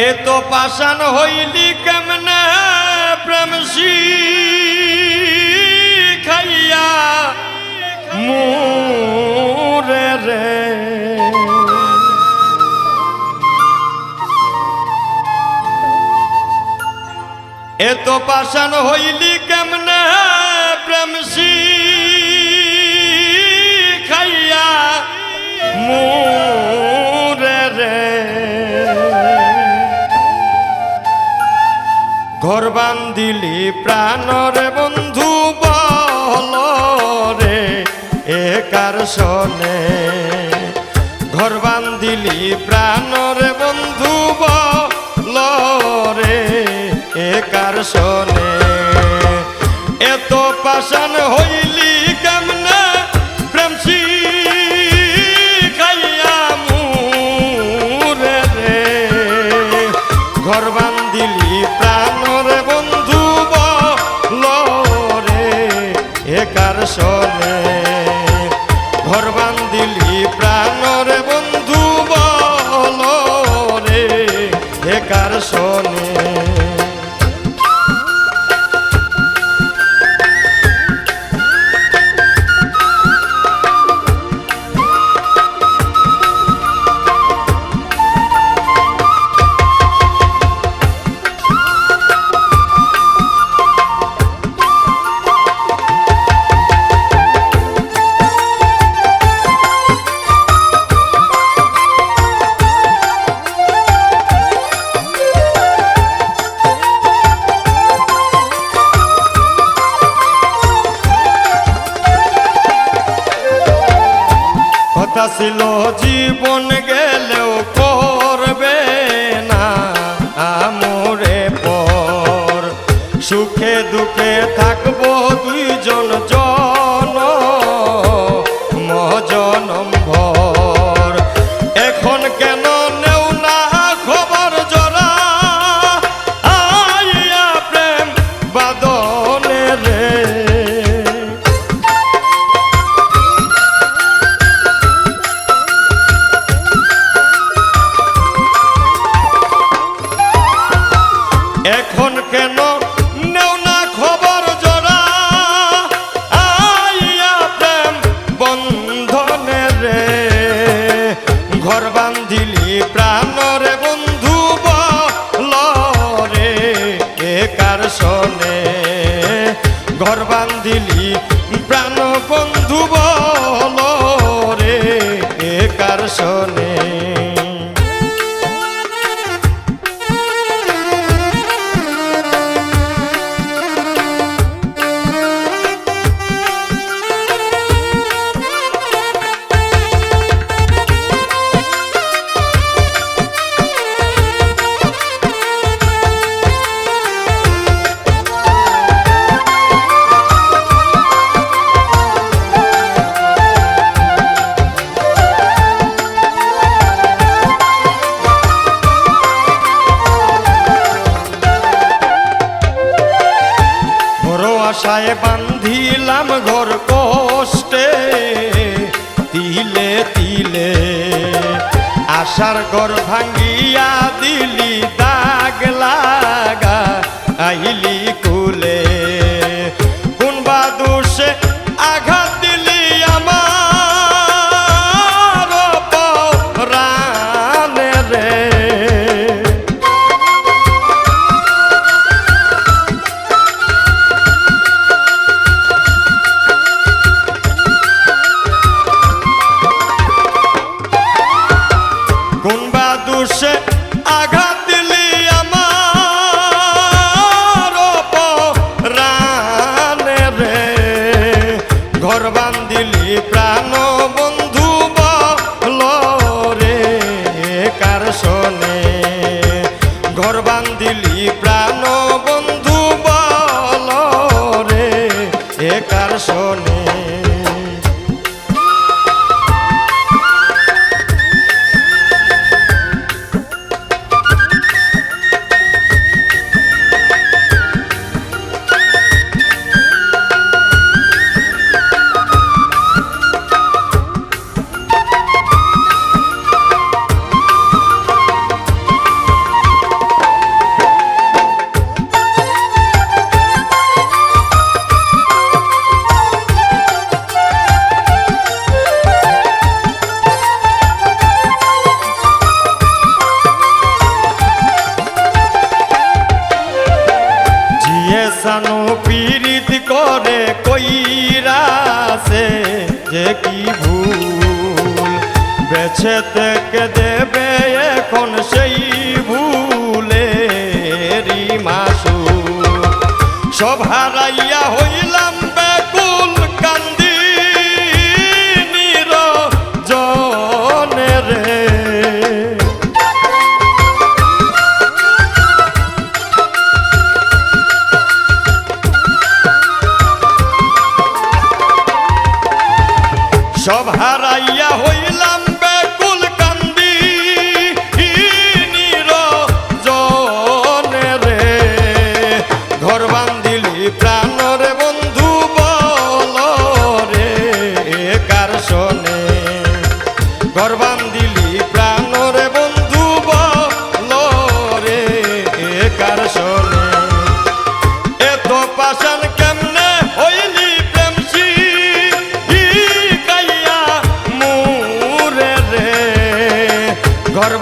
এ তো পাষাণ হইলি কেমনে প্রেম খাইয়া মুরে রে? এ তো পাষাণ হইলি কেমনে প্রেম খাইয়া মুরে ঘর বান্ধিলি প্রাণরে বন্ধু বল রে একার শোনে? ঘর বান্ধিলি প্রাণরে বন্ধু বল রে একার শোনে? এত পাষাণ হইলি ঘর বান্ধিলি একার শোনে। জীবন ঘর বান্ধিলি প্রাণরে বন্ধু বল কার শোনে ঘর বান্ধিলি বান্ধিলাম ঘর কষ্টে। তিলে তিলে আশার ঘর ভাঙ্গিয়া দিলি দাগ লাগা। আইলি সানো পীড়িত করে কইরাছে যে কি ভুল। বেছে থেকে দেবে এখন সেই ভুলে মাসু সব হারাইয়া হইলা ঘর